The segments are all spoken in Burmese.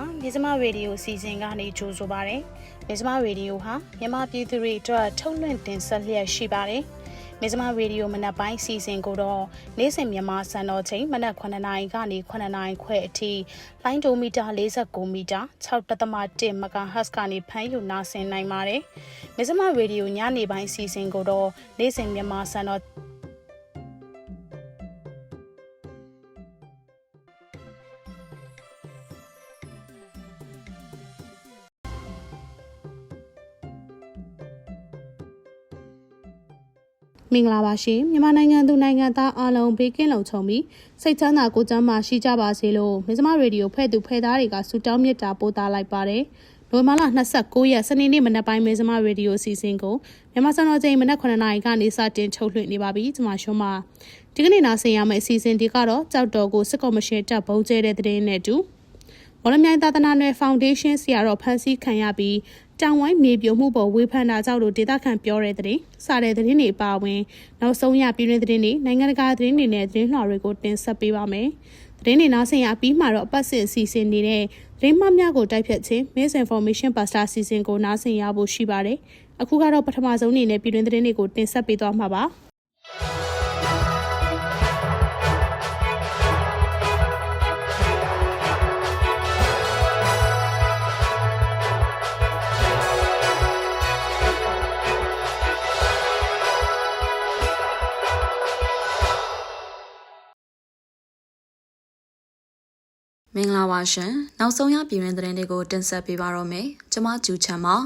မင်္ဂလာပါမြေစမရေဒီယိုစီစဉ်ကနေကြိုဆိုပါရစေမြေစမရေဒီယိုဟာမြန်မာပြည်သူတွေအတွက်ထုတ်လွှင့်တင်ဆက်လျက်ရှိပါတယ်မြေစမရေဒီယိုမနက်ပိုင်းစီစဉ်ကိုတော့နေ့စဉ်မြန်မာစံတော်ချိန်မနက်9နာရီကနေ9နာရီခွဲအထိလိုင်းဒိုမီတာ49မီတာ6.1 MHz ကနေဖမ်းယူနာဆင်နိုင်ပါတယ်မြေစမရေဒီယိုညနေပိုင်းစီစဉ်ကိုတော့နေ့စဉ်မြန်မာစံတော် မင်္ဂလာပါရှင်မြန်မာနိုင်ငံသူနိုင်ငံသားအားလုံးဘေးကင်းလုံခြုံပြီးစိတ်ချမ်းသာကိုယ်ကျန်းမာရှိကြပါစေလို့မစ္စမရေဒီယိုဖွဲ့သူဖွဲ့သားတွေကဆုတောင်းမေတ္တာပို့သလိုက်ပါတယ်နိုဝင်ဘာလ29ရက်စနေနေ့မနက်ပိုင်းမစ္စမရေဒီယိုစီစဉ်ကိုမြန်မာစံတော်ချိန်မနက်9:00နာရီကနေစတင်ထုတ်လွှင့်နေပါပြီကျွန်မရှုံးပါဒီကနေ့နားဆင်ရမယ့်အစီအစဉ်ဒီကတော့ကြောက်တော်ကိုစစ်ကော်မရှင်တပ်ဘုံကျဲတဲ့တဲ့င်းနဲ့အတူမော်လမြိုင်သာသနာနယ်ဖောင်ဒေးရှင်းဆရာတော်ဖန်ဆီးခံရပြီး တောင်ဝိုင်းမြေပြိုမှုပေါ်ဝေဖန်တာကြောင့်လို့ဒေတာခန့်ပြောတဲ့တဲ့င်းစတဲ့တဲ့င်းတွေပါဝင်နောက်ဆုံးရပြည်တွင်းတဲ့င်းတွေနိုင်ငံတကာတဲ့င်းတွေနဲ့တဲ့င်းလှော်တွေကိုတင်ဆက်ပေးပါမယ်။တဲ့င်းတွေနားဆင်ရပြီးမှတော့အပတ်စဉ်အစီအစဉ်နေတဲ့သတင်းမှများကိုတိုက်ဖြတ်ခြင်း Miss Information Pastor အစီအစဉ်ကိုနားဆင်ရဖို့ရှိပါတယ်။အခုကတော့ပထမဆုံးအနေနဲ့ပြည်တွင်းတဲ့င်းတွေကိုတင်ဆက်ပေးသွားမှာပါ။ မင်္ဂလာပါရှင်နောက်ဆုံးရပြည်တွင်သတင်းတွေကိုတင်ဆက်ပေးပါတော့မယ်ကျွန်မကျူချန်ပါ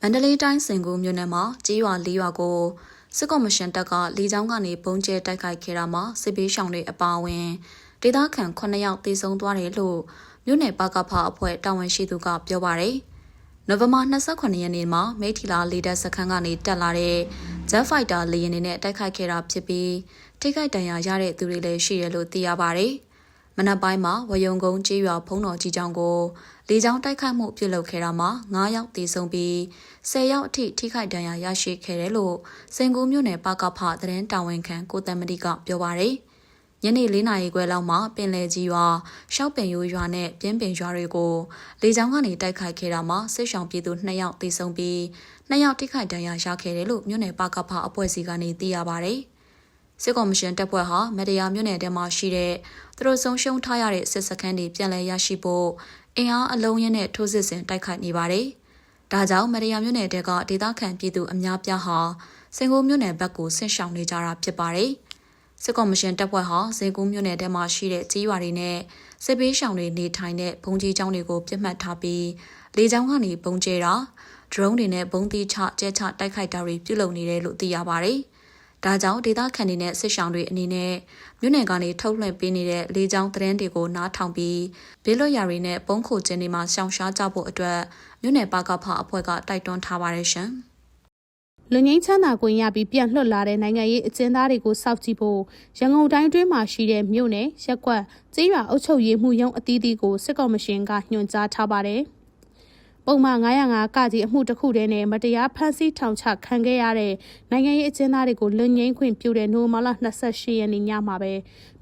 မန္တလေးတိုင်းစင်ကူမြို့နယ်မှာကြေးရွာ၄ရွာကိုစစ်ကော်မရှင်တပ်ကလေကြောင်းကနေပုံကျဲတိုက်ခိုက်ခဲ့တာမှာစစ်ပေးရှောင်တွေအပါအဝင်ဒေသခံ9ယောက်သေဆုံးသွားတယ်လို့မြို့နယ်ပကဖအဖွဲ့တာဝန်ရှိသူကပြောပါတယ်နိုဝင်ဘာ29ရက်နေ့မှာမိထီလာလေတပ်စခန်းကနေတက်လာတဲ့ Jet Fighter လေယာဉ်တွေနဲ့တိုက်ခိုက်ခဲ့တာဖြစ်ပြီးထိခိုက်ဒဏ်ရာရတဲ့သူတွေလည်းရှိတယ်လို့သိရပါတယ်။ မနက်ပိုင်းမှာဝယုံကုန်းကျေးရွာဖုံးတော်ကြီးကျောင်းကိုလေကြောင်းတိုက်ခိုက်မှုပြုလုပ်ခဲ့တာမှာ9ယောက်သေဆုံးပြီး10ယောက်အထိထိခိုက်ဒဏ်ရာရရှိခဲ့တယ်လို့စင်ကူးမြို့နယ်ပကဖသတင်းတာဝန်ခံကိုတမတိကပြောပါရယ်ညနေ၄နာရီခွဲလောက်မှာပင်လယ်ကြီးရွာရှောက်ပင်ရိုးရွာနဲ့ပြင်းပင်ရွာတွေကိုလေကြောင်းကနေတိုက်ခိုက်ခဲ့တာမှာစစ်ဆောင်ပြည်သူ2ယောက်သေဆုံးပြီး2ယောက်ထိခိုက်ဒဏ်ရာရခဲ့တယ်လို့မြို့နယ်ပကဖအဖွဲ့အစည်းကနေသိရပါရယ် စစ်ကော်မရှင်တပ်ဖွဲ့ဟာမတရားမြို့နယ်ထဲမှာရှိတဲ့သူတို့ဆုံးရှုံးထားရတဲ့စစ်စခန်းတွေပြန်လည်ရရှိဖို့အင်အားအလုံးရင်းနဲ့ထိုးစစ်ဆင်တိုက်ခိုက်နေပါတယ်။ဒါကြောင့်မတရားမြို့နယ်တဲကဒေသခံပြည်သူအများပြားဟာစင်ကူးမြို့နယ်ဘက်ကိုဆင့်ရှောင်နေကြတာဖြစ်ပါတယ်။စစ်ကော်မရှင်တပ်ဖွဲ့ဟာစင်ကူးမြို့နယ်ထဲမှာရှိတဲ့ကြီးရွာတွေနဲ့စစ်ပေးရှောင်တွေနေထိုင်တဲ့ဘုံကြီးကျောင်းတွေကိုပြစ်မှတ်ထားပြီးလေကြောင်းကနေပုံကျဲတာဒရုန်းတွေနဲ့ဘုံသီးချကျဲချတိုက်ခိုက်တာတွေပြုလုပ်နေတယ်လို့သိရပါတယ်။ ဒါကြောင့်ဒေသခံတွေနဲ့စစ်ဆောင်တွေအနေနဲ့မြို့နယ်ကနေထုတ်လွှင့်ပေးနေတဲ့လေကြောင်းသတင်းတွေကိုနားထောင်ပြီးဘေးလွတ်ရာတွေနဲ့ပုံခိုခြင်းတွေမှာရှောင်ရှားကြဖို့အတွက်မြို့နယ်ပါကဖအဖွဲ့ကတိုက်တွန်းထားပါတယ်ရှင်။လူငင်းချမ်းသာကွင်ရပြီးပြန်လွှတ်လာတဲ့နိုင်ငံရေးအကျဉ်းသားတွေကိုစောင့်ကြည့်ဖို့ရန်ကုန်တိုင်းတွင်းမှာရှိတဲ့မြို့နယ်ရက်ကွက်ကျေးရွာအုပ်ချုပ်ရေးမှုရုံးအသီးသီးကိုစစ်ကော်မရှင်ကညွှန်ကြားထားပါတယ်။ ပုံမှန်905ကကြီးအမှုတစ်ခုတည်းနဲ့မတရားဖမ်းဆီးထောင်ချခံခဲ့ရတဲ့နိုင်ငံရေးအကျဉ်းသားတွေကိုလွတ်ငင်းခွင့်ပြုတဲ့နိုဝင်ဘာလ28ရက်နေ့ညမှာပဲ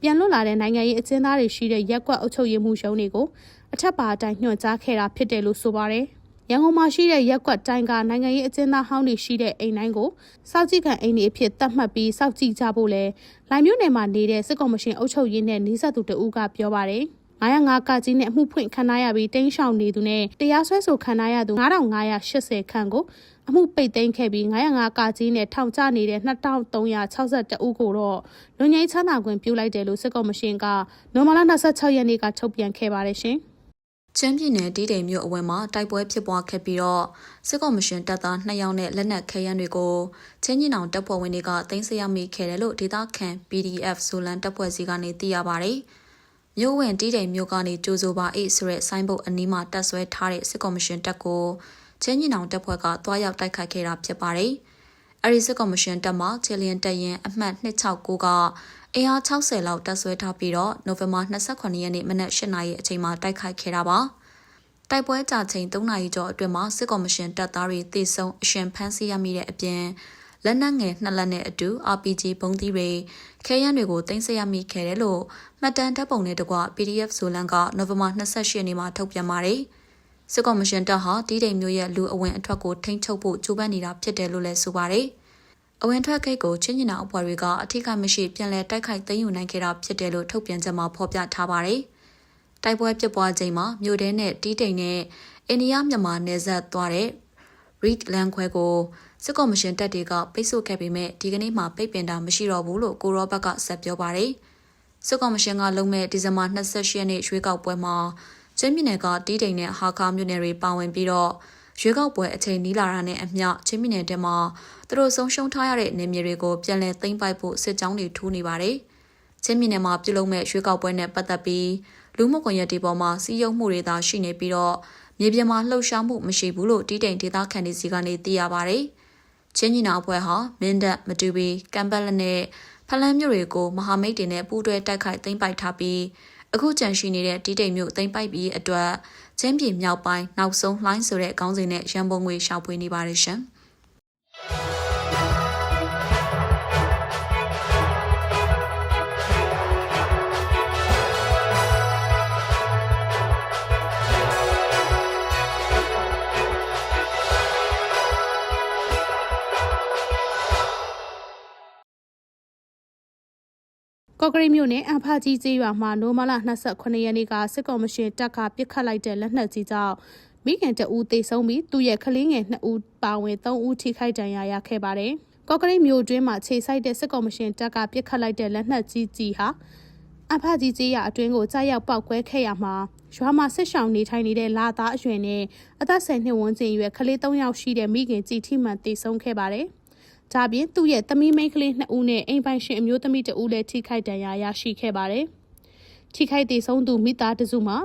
ပြန်လွတ်လာတဲ့နိုင်ငံရေးအကျဉ်းသားတွေရှိတဲ့ရက်ကွက်အုပ်ချုပ်ရေးမှုရုံးတွေကိုအထက်ပါအတိုင်းညွှန်ကြားခဲ့တာဖြစ်တယ်လို့ဆိုပါတယ်။ရန်ကုန်မှာရှိတဲ့ရက်ကွက်တိုင်းကနိုင်ငံရေးအကျဉ်းသားဟောင်းတွေရှိတဲ့အိမ်တိုင်းကိုစောက်ကြည့်ခံအိမ်တွေအဖြစ်သတ်မှတ်ပြီးစောက်ကြည့်ကြဖို့လဲလိုင်မြို့နယ်မှာနေတဲ့စစ်ကောင်မရှင်အုပ်ချုပ်ရေးနဲ့နှိစက်သူတဦးကပြောပါတယ်။ 905ကကြီးနဲ့အမှုဖွင့်ခံရပြီးတင်းရှောင်နေသူနဲ့တရားစွဲဆိုခံရသူ9580ခန့်ကိုအမှုပိတ်သိမ်းခဲ့ပြီး905ကကြီးနဲ့ထောင်ချနေတဲ့2362ဦးကိုတော့လူငယ်ချမ်းသာခွင့်ပြုလိုက်တယ်လို့စစ်ကော်မရှင်ကနိုမလာ26ရက်နေ့ကထုတ်ပြန်ခဲ့ပါတယ်ရှင်။ချင်းပြည်နယ်တီးတိမ်မြို့အဝယ်မှာတိုက်ပွဲဖြစ်ပွားခဲ့ပြီးတော့စစ်ကော်မရှင်တပ်သား2ယောက်နဲ့လက်နက်ခဲယမ်းတွေကိုချင်းကြီးနောင်တပ်ဖွဲ့ဝင်တွေကတင်ဆက်ရမိခဲ့တယ်လို့ဒေသခံ PDF ဇိုလန်တပ်ဖွဲ့စီကနေသိရပါဗျ။ မြို့ဝင်တီးတိမ်မြို့ကနေကြိုးစိုးပါအေးဆိုတဲ့ဆိုင်းဘုတ်အနီးမှာတက်ဆွဲထားတဲ့စစ်ကော်မရှင်တပ်ကိုချင်းညီနောင်တပ်ဖွဲ့ကတွားရောက်တိုက်ခိုက်ခဲ့တာဖြစ်ပါတယ်။အဲဒီစစ်ကော်မရှင်တပ်မှချီလျန်တပ်ရင်အမှတ်269ကအင်အား60လောက်တပ်ဆွဲထားပြီးတော့နိုဝင်ဘာ28ရက်နေ့မနက်8နာရီအချိန်မှာတိုက်ခိုက်ခဲ့တာပါ။တိုက်ပွဲကြာချိန်3နာရီကျော်အတွင်းမှာစစ်ကော်မရှင်တပ်သားတွေတေဆုံအရှင်ဖမ်းဆီးရမိတဲ့အပြင် လက်နက်ငယ်နှစ်လက်နဲ့အတူ RPG ဘုံသီးတွေခဲယမ်းတွေကိုတင်ဆက်ရမိခဲ့တယ်လို့မှတ်တမ်းတပ်ပုံနဲ့တကွ PDF ဇိုလန်ကနိုဝင်ဘာ28ရက်နေ့မှာထုတ်ပြန်ပါတယ်။စစ်ကော်မရှင်တပ်ဟာတီးတိမ်မျိုးရဲ့လူအဝင်အထွက်ကိုထိန်းချုပ်ဖို့ကြိုးပမ်းနေတာဖြစ်တယ်လို့လည်းဆိုပါတယ်။အဝင်ထွက်ဂိတ်ကိုချင်းညနာအဖွဲ့တွေကအထူးကမရှိပြန်လည်တိုက်ခိုက်သိမ်းယူနိုင်ခဲ့တာဖြစ်တယ်လို့ထုတ်ပြန်ချက်မှာဖော်ပြထားပါတယ်။တိုက်ပွဲဖြစ်ပွားချိန်မှာမြို့ထဲနဲ့တီးတိမ်နဲ့အိန္ဒိယမြန်မာနယ်စပ်သွားတဲ့ read လန်ခွဲကို စစ်ကော်မရှင်တပ်တွေကပိတ်ဆို့ခဲ့ပေမဲ့ဒီကနေ့မှပိတ်ပင်တာမရှိတော့ဘူးလို့ကိုရောဘက်ကဆက်ပြောပါတယ်။စစ်ကော်မရှင်ကလုံမဲ့ဒီဇင်ဘာ28ရက်နေ့ရွေးကောက်ပွဲမှာကျင်းပြည်နယ်ကတီးတိန်နဲ့ဟာခါမြို့နယ်တွေပါဝင်ပြီးတော့ရွေးကောက်ပွဲအချိန်နီးလာတာနဲ့အမျှချင်းပြည်နယ်တဲမှာသူတို့ဆုံးရှုံးထားရတဲ့နေမြေတွေကိုပြန်လည်သိမ်းပိုက်ဖို့စစ်ကြောင်းတွေထိုးနေပါတယ်။ချင်းပြည်နယ်မှာပြုလုပ်မဲ့ရွေးကောက်ပွဲနဲ့ပတ်သက်ပြီးလူမှုကွန်ရက်တွေပေါ်မှာစီးရုံမှုတွေသာရှိနေပြီးတော့မြေပြင်မှာလှုပ်ရှားမှုမရှိဘူးလို့တီးတိန်ဒေသခံတွေစီကနေသိရပါဗျ။ ချင်းညီနာအဖွဲ့ဟာမင်းတပ်မတူပီကမ်ဘက်လက်နဲ့ဖလန်းမြို့တွေကိုမဟာမိတ်တွေနဲ့ပူးတွဲတိုက်ခိုက်သိမ်းပိုက်ထားပြီးအခုကြန့်ရှိနေတဲ့တီးတိန်မြို့သိမ်းပိုက်ပြီးအတွက်ချင်းပြည်မြောက်ပိုင်းနောက်ဆုံးလှိုင်းဆိုတဲ့ခေါင်းစဉ်နဲ့ရန်ပုံငွေရှာဖွေနေပါတယ်ရှင်။ ကော့ကရိတ်မြို့နယ်အဖာကြီးကျေးရွာမှာနိုမလာ28ရက်နေ့ကစစ်ကော်မရှင်တပ်ကပစ်ခတ်လိုက်တဲ့လက်နက်ကြီးကြောင့်မိခင်တဦးသေဆုံးပြီးသူ့ရဲ့ကလေးငယ်2ဦးပါဝင်3ဦးထိခိုက်ဒဏ်ရာရခဲ့ပါတယ်။ကော့ကရိတ်မြို့အတွင်းမှာခြေစိုက်တဲ့စစ်ကော်မရှင်တပ်ကပစ်ခတ်လိုက်တဲ့လက်နက်ကြီးကြီးဟာအဖာကြီးကျေးရွာအတွင်းကိုကြားရောက်ပောက်ကွဲခဲ့ရမှာရွာမှာဆစ်ဆောင်နေထိုင်နေတဲ့လာသားအရွယ်နဲ့အသက်10နှစ်ဝန်းကျင်အရွယ်ကလေး3ယောက်ရှိတဲ့မိခင်ကြည်ထိမှန်သေဆုံးခဲ့ပါတယ်။ ဒါပြင်သူ့ရဲ့သမီးမိန်းကလေး2ဦးနဲ့အိမ်ပိုင်ရှင်အမျိုးသမီး2ဦးလည်းထိခိုက်ဒဏ်ရာရရှိခဲ့ပါတယ်။ထိခိုက်သေးဆုံးသူမိသားတစုမှာ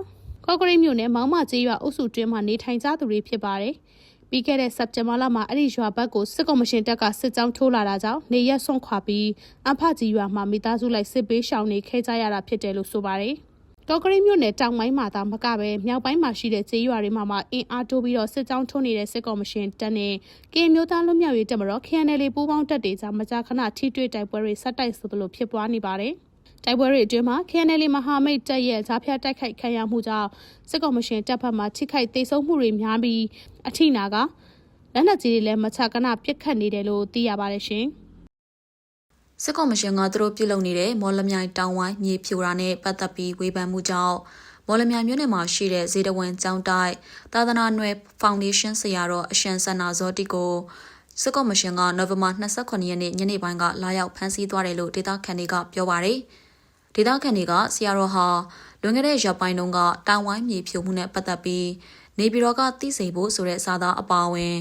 ကော့ကရိတ်မြို့နယ်မောင်မကျေးရွာအုပ်စုတွင်းမှာနေထိုင်ကြသူတွေဖြစ်ပါတယ်။ပြီးခဲ့တဲ့စက်တင်ဘာလမှာအဲ့ဒီရွာဘက်ကိုစစ်ကော်မရှင်တပ်ကစစ်ကြောင်းထိုးလာတာကြောင့်နေရက်ဆွန့်ခွာပြီးအဖကြီးရွာမှာမိသားစုလိုက်စစ်ပေးရှောင်နေခဲ့ကြရတာဖြစ်တယ်လို့ဆိုပါတယ်။ တော်ကရိတ်မြို့နယ်တောင်ပိုင်းမှာသာမကပဲမြောက်ပိုင်းမှာရှိတဲ့ကျေးရွာတွေမှာမှအင်အားတိုးပြီးတော့စစ်ကြောင်းထုံးနေတဲ့စစ်ကော်မရှင်တပ်နဲ့ကရင်မျိုးသားလူမျိုးရေးတပ်မတော် KNL ပူးပေါင်းတပ်တွေကြားမကြာခဏထိတွေ့တိုက်ပွဲတွေဆက်တိုက်ဆိုသလိုဖြစ်ပွားနေပါတယ်။တိုက်ပွဲတွေအတွင်းမှာ KNL မဟာမိတ်တပ်ရဲ့ဈာဖျက်တိုက်ခိုက်ခံရမှုကြောင့်စစ်ကော်မရှင်တပ်ဖက်မှထိခိုက်ဒေဆုံးမှုတွေများပြီးအထိနာကလက်နက်ကြီးတွေလည်းမချခဏပစ်ခတ်နေတယ်လို့သိရပါတယ်ရှင်။ စစ်ကော်မရှင်ကသူတို့ပြုလုပ်နေတဲ့မော်လမြိုင်တောင်ဝိုင်းမြေဖြိုတာနဲ့ပတ်သက်ပြီးဝေဖန်မှုကြောင့်မော်လမြိုင်မြို့နယ်မှာရှိတဲ့ဇေတဝန်ကျောင်းတိုက်သာသနာ့နယ်ဖောင်ဒေးရှင်းဆရာတော်အရှင်ဆန္နာဇောတိကိုစစ်ကော်မရှင်ကနိုဝင်ဘာ29ရက်နေ့ညနေပိုင်းကလာရောက်ဖမ်းဆီးသွားတယ်လို့ဒေသခံတွေကပြောပါတယ်။ဒေသခံတွေကဆရာတော်ဟာလွန်ခဲ့တဲ့ရက်ပိုင်းတုန်းကတောင်ဝိုင်းမြေဖြိုမှုနဲ့ပတ်သက်ပြီးနေပြည်တော်ကသိစေဖို့ဆိုတဲ့စာသားအပါအဝင်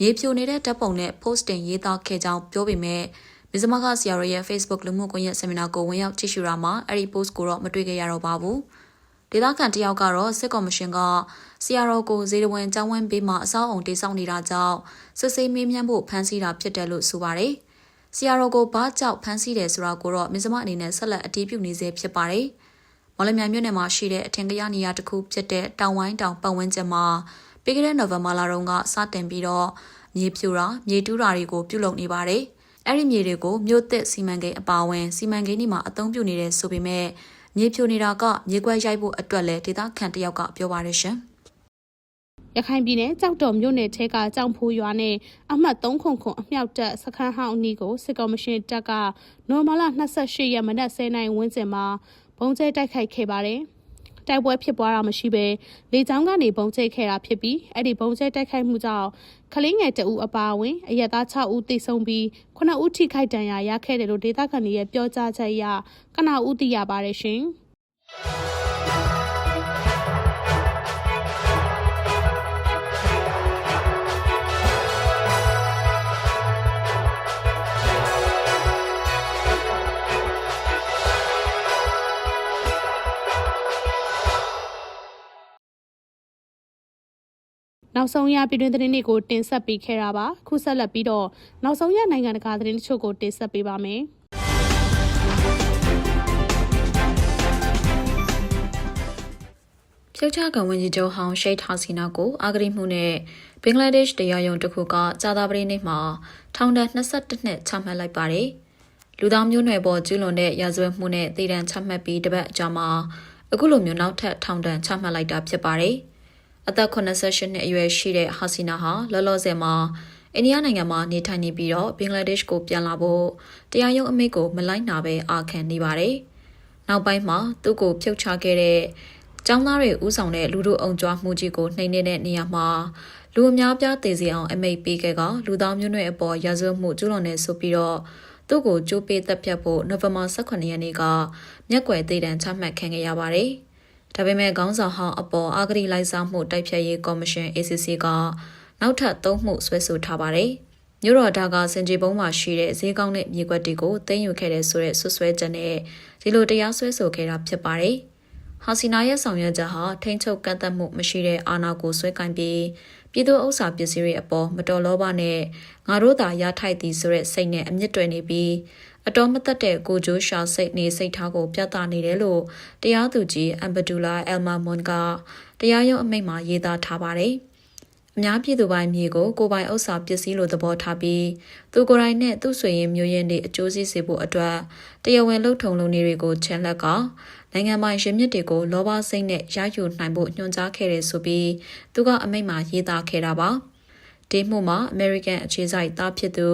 မြေဖြိုနေတဲ့တပ်ပုံနဲ့ post တင်ရေးသားခဲ့ကြောင်းပြောပေမဲ့ မစ္စမကဆရာတော်ရဲ့ Facebook လူမှုကွန်ရက်ဆင်မီနာကိုဝင်ရောက်ကြည့်ရှုတာမှာအဲ့ဒီ post ကိုတော့မတွေ့ခဲ့ရတော့ပါဘူး။ဒေသခံတယောက်ကတော့စစ်ကော်မရှင်ကဆရာတော်ကိုဇေဒဝန်ကျောင်းဝင်းပေးမှာအစောအုံတိစောက်နေတာကြောင့်စစ်ဆေးမေးမြန်းဖို့ဖမ်းဆီးတာဖြစ်တယ်လို့ဆိုပါတယ်။ဆရာတော်ကိုဘာကြောင့်ဖမ်းဆီးတယ်ဆိုတာကိုတော့မစ္စမအနေနဲ့ဆက်လက်အတည်ပြုနေစေဖြစ်ပါတယ်။မော်လမြိုင်မြို့နယ်မှာရှိတဲ့အထင်ကရနေရာတစ်ခုဖြစ်တဲ့တောင်ဝိုင်းတောင်ပတ်ဝန်းကျင်မှာပြီးခဲ့တဲ့နိုဝင်ဘာလတုန်းကစတင်ပြီးတော့မြေပြိုတာမြေတူးတာတွေကိုပြုလုပ်နေပါတယ်။ အဲ့ဒီမြေတွေကိုမြို့သစ်စီမံကိန်းအပါအဝင်စီမံကိန်းတွေမှာအသုံးပြုနေတယ်ဆိုပေမဲ့မြေပြိုနေတာကမြေကွက်ရိုက်ဖို့အတွက်လည်းဒေသခံတယောက်ကပြောပါတယ်ရှင်။ရခိုင်ပြည်နယ်ကြောက်တော်မြို့နယ်ထဲကကြောင်ဖိုးရွာနဲ့အမှတ်3ခုခုအမြောက်တပ်စခန်းဟောင်းအနီးကိုစစ်ကော်မရှင်တပ်ကနိုမလာ28ရက်မနက်10:00နာရီဝန်းကျင်မှာဘုံကျဲတိုက်ခိုက်ခဲ့ပါတယ်။ တိုက်ပွဲဖြစ်ပွားတာမရှိဘဲလေကြောင်းကနေဘုံကျဲခဲ့တာဖြစ်ပြီးအဲ့ဒီဘုံကျဲတိုက်ခိုက်မှုကြောင့်ကလေးငယ်တအူအပါအဝင်အရက်သား6ဦးသေဆုံးပြီး9ဦးထိခိုက်ဒဏ်ရာရခဲ့တယ်လို့ဒေသခံတွေရဲ့ပြောကြားချက်အရကနဦးသိရပါတယ်ရှင်။ နောက်ဆုံးရပြည်တွင်းသတင်းတွေကိုတင်ဆက်ပေးခဲ့တာပါခုဆက်လက်ပြီးတော့နောက်ဆုံးရနိုင်ငံတကာသတင်းတချို့ကိုတင်ဆက်ပေးပါမယ်ဖြုတ်ချကဝန်ကြီးချုပ်ဟောင်းရှိတ်ဟာစီနာကိုအာဂရိမှုနဲ့ဘင်္ဂလားဒေ့ရှ်တရားရုံးတစ်ခုကကြာသပတေးနေ့မှာထောင်ဒဏ်22နှစ်ချမှတ်လိုက်ပါတယ်။လူသားမျိုးနွယ်ပေါ်ကျူးလွန်တဲ့ရာဇဝတ်မှုနဲ့တည်တံချမှတ်ပြီးတပတ်အကြာမှာအခုလိုမျိုးနောက်ထပ်ထောင်ဒဏ်ချမှတ်လိုက်တာဖြစ်ပါတယ်။ အသက်88နှစ်အရွယ်ရှိတဲ့ဟာစီနာဟာလောလောဆယ်မှာအိန္ဒိယနိုင်ငံမှာနေထိုင်နေပြီးတော့ဘင်္ဂလားဒေ့ရှ်ကိုပြန်လာဖို့တရားရုံးအမိန့်ကိုမလိုက်နာဘဲအာခံနေပါတယ်။နောက်ပိုင်းမှာသူ့ကိုဖြုတ်ချခဲ့တဲ့ကျောင်းသားတွေဥဆောင်တဲ့လူတို့အုံကြွားမှုကြီးကိုနှိမ်နေတဲ့နေရာမှာလူအများပြားတည်စီအောင်အမိတ်ပေးခဲ့ကလူသားမျိုးနွယ်အပေါ်ရာဇဝတ်မှုကျူးလွန်နေဆိုပြီးတော့သူ့ကိုကြိုးပေးတပ်ဖြတ်ဖို့နိုဝင်ဘာ18ရက်နေ့ကမျက်ကွယ်သေးတံချမှတ်ခံခဲ့ရပါတယ်။ ဒါပေမဲ့ခေါင်းဆောင်ဟောင်းအပေါ်အာဂရိလိုက်စားမှုတိုက်ဖြတ်ရေးကော်မရှင် ACC ကနောက်ထပ်သုံးမှုဆွဲဆိုထားပါတယ်။မြို့တော်ဒါကစင်ကြီးပုံးမှာရှိတဲ့ဈေးကောင်းတဲ့မြေကွက်တွေကိုတင်းယူခဲ့တဲ့ဆိုတဲ့ဆွဆွဲချက်နဲ့ဒီလိုတရားစွဲဆိုခဲ့တာဖြစ်ပါတယ်။ဟာစီနာရဲ့ဆောင်ရွက်ချက်ဟာထိန်းချုပ်ကန့်သက်မှုမရှိတဲ့အာဏာကိုဆွဲကင်ပြီးပြည်သူဥစ္စာပစ္စည်းတွေအပေါ်မတော်လောဘနဲ့ငါတို့သာရထိုက်သည်ဆိုတဲ့စိတ်နဲ့အမြင့်တွယ်နေပြီး အတော်မသက်တဲ့ကိုဂျိုးရှာစိတ်နေစိတ်ထားကိုပြသနေတယ်လို့တရားသူကြီးအမ်ဘဒူလာအယ်မာမွန်ကတရားရုံးအမိန့်မှာရေးသားထားပါတယ်။အများပြည်သူပိုင်းမြေကိုကိုပိုင်ဥစ္စာပစ္စည်းလိုသဘောထားပြီးသူကိုယ်တိုင်နဲ့သူ့ဆွေရင်မျိုးရင်းတွေအကျိုးစီးစေဖို့အတွက်တရားဝင်လှုပ်ထုံလုံနေတွေကိုချန်လက်ကနိုင်ငံပိုင်ရင်းမြစ်တွေကိုလောဘစိတ်နဲ့ရယူနိုင်ဖို့ညွှန်ကြားခဲ့တယ်ဆိုပြီးသူကအမိန့်မှာရေးသားခဲ့တာပါ ဒီမှုမှာ American အခြေစိုက်သားဖြစ်သူ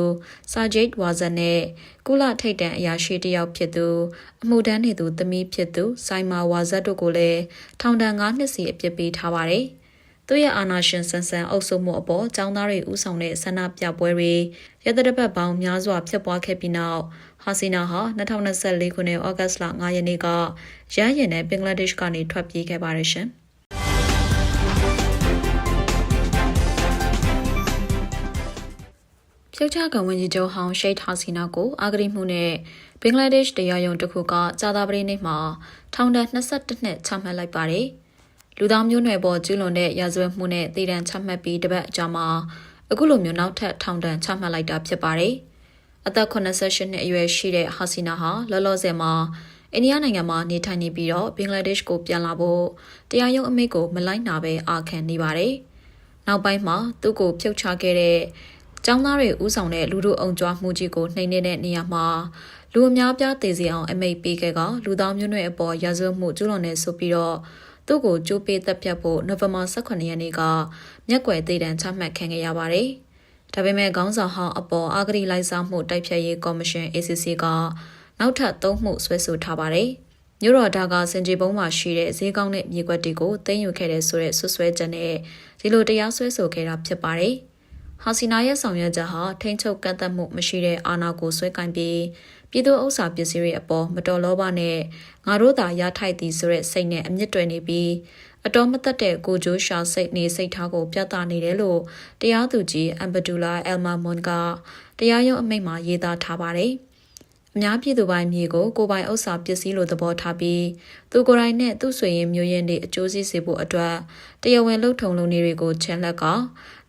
Sergey Wazan နဲ့ကုလထိပ်တန်းအရာရှိတစ်ယောက်ဖြစ်သူအမှုတန်းနေသူသမီးဖြစ်သူ Saima Wazat တို့ကိုလည်းထောင်ဒဏ်9နှစ်စီအပြစ်ပေးထားပါတယ်။သူရဲ့အာဏာရှင်ဆန်ဆန်အုပ်စုမှုအပေါ်ចောင်းသားတွေဥဆောင်တဲ့ဆန္ဒပြပွဲတွေရသတပတ်ပေါင်းများစွာဖြစ်ပွားခဲ့ပြီးနောက်ဟာစီနာဟာ2024ခုနှစ်ဩဂတ်လ9ရက်နေ့ကရဟရင်နဲ့ဘင်္ဂလားဒေ့ရှ်ကနေထွက်ပြေးခဲ့ပါတယ်ရှင်။ ဖြုတ်ချကဝန်ကြီးချုပ်ဟောင်းရှိတ်ဟာစီနာကိုအာဂရိမှုနဲ့ဘင်္ဂလားဒေ့ရှ်တရားရုံးတစ်ခုကကြာသပတေးနေ့မှာထောင်ဒဏ်22နှစ်ချမှတ်လိုက်ပါတယ်။လူသားမျိုးနွယ်ပေါ်ကျူးလွန်တဲ့ရာဇဝတ်မှုနဲ့တည်တံချမှတ်ပြီးတပတ်အကြာမှာအခုလိုမျိုးနောက်ထပ်ထောင်ဒဏ်ချမှတ်လိုက်တာဖြစ်ပါတယ်။အသက်88နှစ်အရွယ်ရှိတဲ့ဟာစီနာဟာလောလောဆယ်မှာအိန္ဒိယနိုင်ငံမှာနေထိုင်နေပြီးတော့ဘင်္ဂလားဒေ့ရှ်ကိုပြန်လာဖို့တရားရုံးအမိန့်ကိုမလိုက်နာဘဲအာခံနေပါတယ်။နောက်ပိုင်းမှာသူ့ကိုဖြုတ်ချခဲ့တဲ့ ကျောင်းသားတွေဥဆောင်တဲ့လူတို့အုံကြွားမှုကြီးကိုနှိမ်နေတဲ့နေရာမှာလူအများပြားတည်စီအောင်အမိန့်ပေးခဲ့ကလူသားမျိုးနွယ်အပေါ်ရာဇဝတ်မှုကျူးလွန်နေဆိုပြီးတော့သူ့ကိုကြိုးပေးသက်ပြတ်ဖို့နိုဝင်ဘာ18ရက်နေ့ကမျက်ကွယ်သေးတံချမှတ်ခံခဲ့ရပါတယ်။ဒါပေမဲ့ခေါင်းဆောင်ဟောင်းအပေါ်အာဂရိလိုက်စားမှုတိုက်ဖြတ်ရေးကော်မရှင် ACC ကနောက်ထပ်သုံးမှုဆွဲဆိုထားပါတယ်။မြို့တော်ဒါကစင်ကြေပုံးမှာရှိတဲ့ဈေးကောင်းတဲ့မြေကွက်တွေကိုတင်ယူခဲ့တဲ့ဆိုတဲ့ဆွဆွဲချက်နဲ့ဒီလိုတရားစွဲဆိုခဲ့တာဖြစ်ပါတယ်။ ဟာစီနာရဲ့ဆောင်ရွက်ချက်ဟာထိန်းချုပ်ကန့်သက်မှုမရှိတဲ့အာဏာကိုဆွဲကင်ပြီးပြည်သူဥစ္စာပစ္စည်းတွေအပေါ်မတော်လောဘနဲ့ငါတို့သာရထိုက်သည်ဆိုတဲ့စိတ်နဲ့အမြင့်တွယ်နေပြီးအတော်မသက်တဲ့ကိုဂျိုးရှာစိတ်နေစိတ်ထားကိုပြသနေတယ်လို့တရားသူကြီးအမ်ဘဒူလာအယ်မာမွန်ကတရားရုံးအမိန့်မှာရေးသားထားပါတယ်။အများပြည်သူပိုင်းမြေကိုကိုပိုင်ဥစ္စာပစ္စည်းလိုသဘောထားပြီးသူကိုယ်တိုင်နဲ့သူ့ဆွေရင်မျိုးရင်းတွေအကျိုးစီးစေဖို့အတွက်တရားဝင်လှုပ်ထုံလုံနေတွေကိုချန်လက်က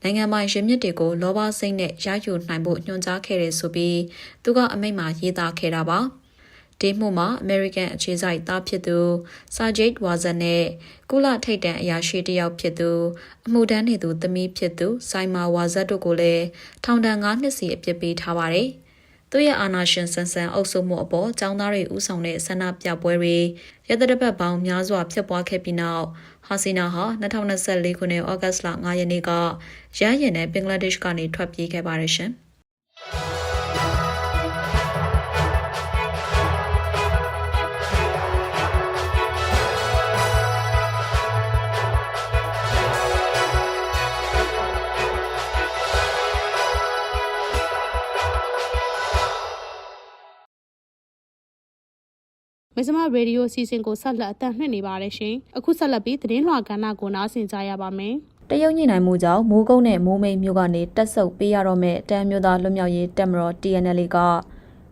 နိုင်ငံပိုင်ရင်းမြစ်တွေကိုလောဘစိတ်နဲ့ရယူနိုင်ဖို့ညွှန်ကြားခဲ့တယ်ဆိုပြီးသူကအမိန့်မှာရေးသားခဲ့တာပါဒီမှုမှာ American အခြေစိုက်သားဖြစ်သူ Sergey Wazan နဲ့ကုလထိပ်တန်းအရာရှိတစ်ယောက်ဖြစ်သူအမှုတန်းနေသူသမီးဖြစ်သူ Saima Wazat တို့ကိုလည်းထောင်ဒဏ်9နှစ်စီအပြစ်ပေးထားပါတယ်။သူရဲ့အာဏာရှင်ဆန်ဆန်အုပ်စုမှုအပေါ်ចောင်းသားတွေဥဆောင်တဲ့ဆန္ဒပြပွဲတွေရသတပတ်ပေါင်းများစွာဖြစ်ပွားခဲ့ပြီးနောက် ဟာစီနာဟာ2024ခုနှစ်ဩဂတ်လ9ရက်နေ့ကရဟရင်နဲ့ဘင်္ဂလားဒေ့ရှ်ကနေထွက်ပြေးခဲ့ပါတယ်ရှင်။ မစ္စမရေဒီယိုစီစဉ်ကိုဆက်လက်အသံလွှင့်နေပါတယ်ရှင်။အခုဆက်လက်ပြီးသတင်းလွှာကဏ္ဍကိုနားဆင်ကြရပါမယ်။တရုတ်ညှိနှိုင်းမှုကြောင့်မိုးကုတ်နဲ့မိုးမိတ်မြို့ကနေတက်ဆုပ်ပေးရတော့မဲ့တန်မျိုးသားလွတ်မြောက်ရေးတက်မတော် TNL က